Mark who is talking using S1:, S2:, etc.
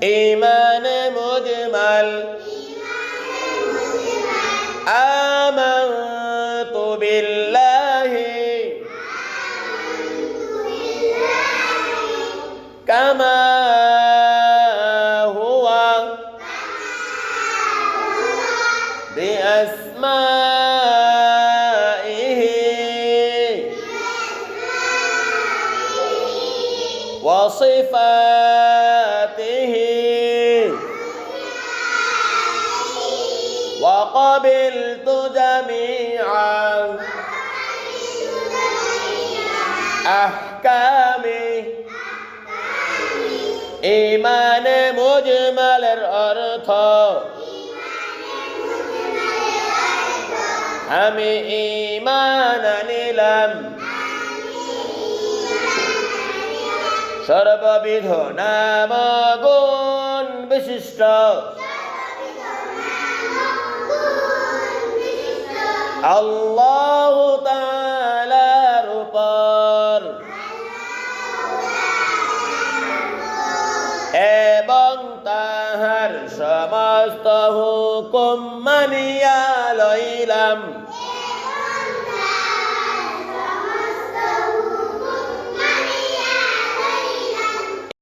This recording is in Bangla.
S1: إيمان مجمل. آمنت بالله. كما هو. بأسمائه. وصفاته. وقبلت جميعا أحكامه ইমানে মুজমালের অর্থ আমি ইমান আনিলাম সর্ববিধ নাম গুণ বিশিষ্ট আল্লাহ তালার উপর। এবং তাহার সমস্ত হুকুম মানিয়া লইলাম।